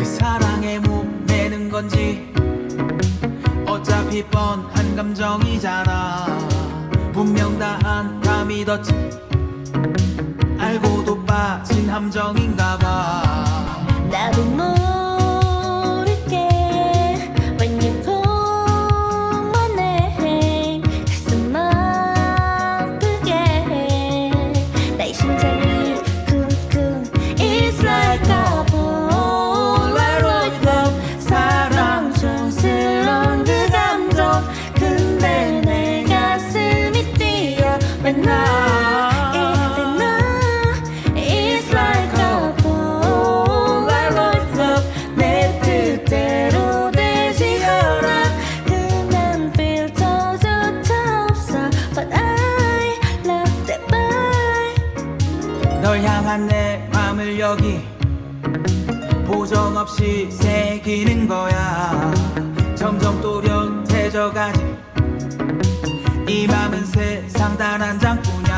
왜 사랑에 목매는 건지. 어차피 뻔한 감정이잖아. 분명 다 한다 믿었지. 알고도 빠진 함정인가 봐. 향한 내 맘을 여기. 보정 없이 새기는 거야. 점점 또렷해져가지. 이 맘은 세상 단 한 장뿐이야